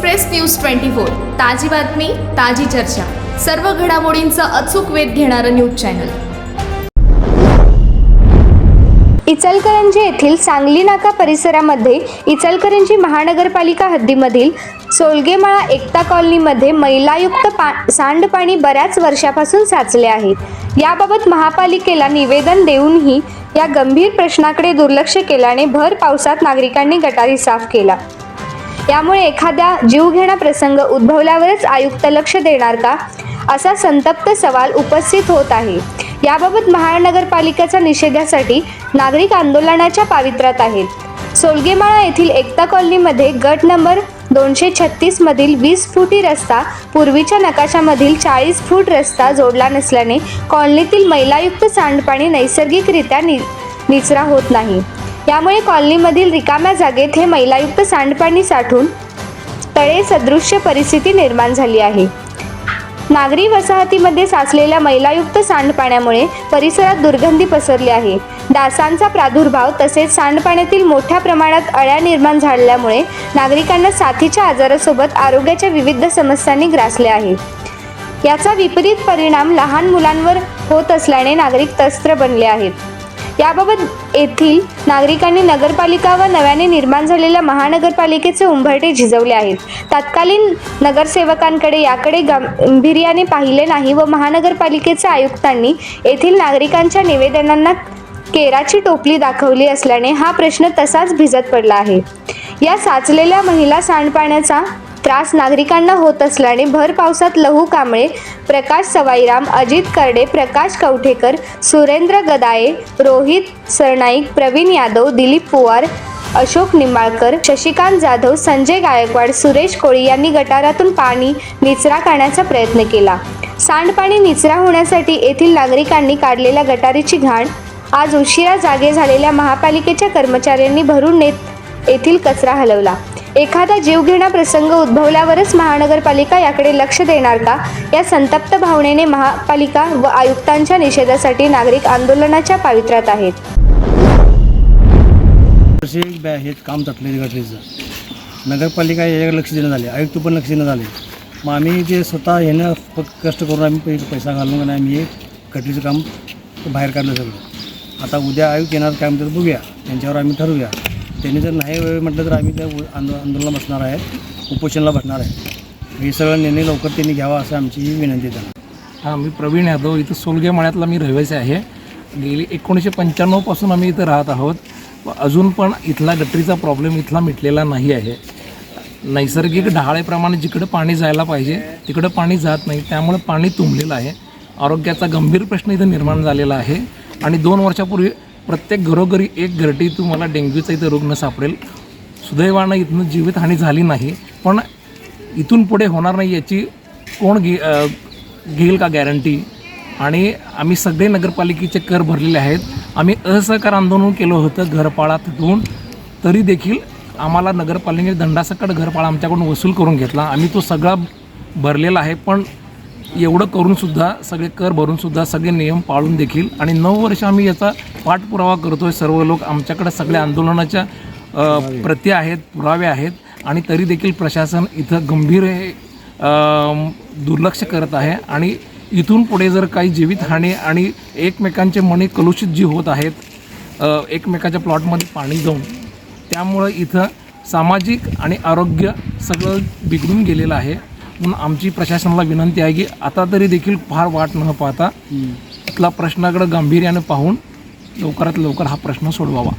Express news twenty four. ताजी बातमी ताजी चर्चा. सर्व घडामोडींचा अचूक वेध घेणारं न्यूज चॅनल. इचलकरंजी येथील सांगली नाका परिसरामध्ये इचलकरंजी महानगरपालिका हद्दीमधील सोलगेमाळा एकता कॉलनीमध्ये मैलायुक्त पा सांडपाणी बऱ्याच वर्षापासून साचले आहे याबाबत महापालिकेला निवेदन देऊनही या गंभीर प्रश्नाकडे दुर्लक्ष केल्याने भर पावसात नागरिकांनी गटारी साफ केला. यामुळे एखाद्या जीवघेणा प्रसंग उद्भवल्यावरच आयुक्त लक्ष देणार का? असा संतप्त सवाल उपस्थित होत आहे. याबाबत महानगरपालिकेच्या निषेधासाठी नागरिक आंदोलनाच्या पावित्र्यात आहेत. सोलगेमाळा येथील एकता कॉलनीमध्ये गट नंबर दोनशे छत्तीस मधील वीस फुटी रस्ता पूर्वीच्या नकाशामधील चाळीस फूट रस्ता जोडला नसल्याने कॉलनीतील मैलायुक्त सांडपाणी नैसर्गिकरित्या नि निचरा होत नाही. यामुळे कॉलनीमधील रिकाम्या जागेत हे मैलायुक्त सांडपाणी साठून तळे सदृश्य परिस्थिती निर्माण झाली आहे. नागरी वसाहतीमध्ये साचलेल्या मैलायुक्त सांडपाण्यामुळे परिसरात दुर्गंधी पसरली आहे. डासांचा प्रादुर्भाव तसेच सांडपाण्यातील मोठ्या प्रमाणात अळ्या निर्माण झाल्यामुळे नागरिकांना साथीच्या आजारासोबत आरोग्याच्या विविध समस्यांनी ग्रासले आहे. याचा विपरीत परिणाम लहान मुलांवर होत असल्याने नागरिक तस्त्र बनले आहेत. याबाबत येथील नागरिकांनी नगरपालिका व नव्याने निर्माण झालेल्या महानगरपालिकेचे उंबरटे झिजवले आहेत. तत्कालीन नगरसेवकांकडे याकडे गांभीर्याने पाहिले नाही व महानगरपालिकेच्या आयुक्तांनी येथील नागरिकांच्या निवेदनांना केराची टोपली दाखवली असल्याने हा प्रश्न तसाच भिजत पडला आहे. या साचलेल्या महिला सांडपाण्याचा त्रास नागरिकांना होत असल्याने भर पावसात लहू कांबळे प्रकाश सवाईराम अजित करडे प्रकाश कवठेकर सुरेंद्र गदाये रोहित सरनाईक प्रवीण यादव दिलीप पवार अशोक निंबाळकर शशिकांत जाधव संजय गायकवाड सुरेश कोळी यांनी गटारातून पाणी निचरा करण्याचा प्रयत्न केला. सांडपाणी निचरा होण्यासाठी येथील नागरिकांनी काढलेल्या गटारीची घाण आज उशिरा जागे झालेल्या महापालिकेच्या कर्मचाऱ्यांनी भरून नेत येथील कचरा हलवला. एखादा जीवघेणा प्रसंग उद्भवल्यावरच महानगरपालिका याकडे लक्ष देणार का? या संतप्त भावनेने महापालिका व आयुक्तांच्या निषेधासाठी नागरिक आंदोलनाच्या पावित्र्यात आहेत. वर्षी बॅ हे काम तटले गटरीचं नगरपालिका याच्याकडे लक्ष देणं आले आयुक्त पण लक्ष देण्यात झाले मग आम्ही ते स्वतः ह्यानं फक्त कष्ट करून आम्ही पैसा घालून आणि आम्ही हे गटरीचं काम बाहेर काढलं सगळं आता उद्या आयुक्त येणार काय म्हणतात बघूया. त्यांच्यावर आम्ही ठरवूया. त्यांनी जर नाही वेळ म्हटलं तर आम्ही त्या आंदो आंदोलनाला बसणार आहे उपोषणाला बसणार आहे हे सगळं निर्णय लवकर त्यांनी घ्यावा असं आमची ही विनंती आहे त्यांना. हां मी प्रवीण यादव. इथं सोलगे मळ्यातला मी रहिवासी आहे. गेली एकोणीसशे पंच्याण्णवपासून आम्ही इथं राहत आहोत. अजून पण इथला गटरीचा प्रॉब्लेम इथला मिटलेला नाही आहे. नैसर्गिक ढाळेप्रमाणे जिकडं पाणी जायला पाहिजे तिकडं पाणी जात नाही. त्यामुळे पाणी तुंबलेलं आहे. आरोग्याचा गंभीर प्रश्न इथं निर्माण झालेला आहे. आणि दोन वर्षापूर्वी प्रत्येक घरोघरी एक घरटी तुम्हाला डेंग्यूचा इथं रुग्ण सापडेल. सुदैवानं इथनं जीवितहानी झाली नाही. पण इथून पुढे होणार नाही याची कोण घे घेईल का गॅरंटी आणि आम्ही सगळे नगरपालिकेचे कर भरलेले आहेत. आम्ही असहकार आंदोलन केलं होतं घरपाळा थटवून तरी देखील आम्हाला नगरपालिकेने दंडासकट घरपाळा आमच्याकडून वसूल करून घेतला. आम्ही तो सगळा भरलेला आहे. पण एवढं करूनसुद्धा सगळे कर भरूनसुद्धा सगळे नियम पाळून देखील आणि नऊ वर्ष आम्ही याचा पाठपुरावा करतो आहे सर्व लोक आमच्याकडे सगळ्या आंदोलनाच्या प्रती आहेत पुरावे आहेत आणि तरी देखील प्रशासन इथं गंभीर हे, दुर्लक्ष करत आहे आणि इथून पुढे जर काही जीवितहानी आणि एकमेकांचे मने कलुषित जी होत आहेत एकमेकाच्या प्लॉटमध्ये पाणी जाऊन त्यामुळं इथं सामाजिक आणि आरोग्य सगळं बिघडून गेलेलं आहे. म्हणून आमची प्रशासनाला विनंती आहे की आता तरी देखील फार वाट न पाहता इथला प्रश्नाकडे गांभीर्याने पाहून लवकरात लवकर हा प्रश्न सोडवावा.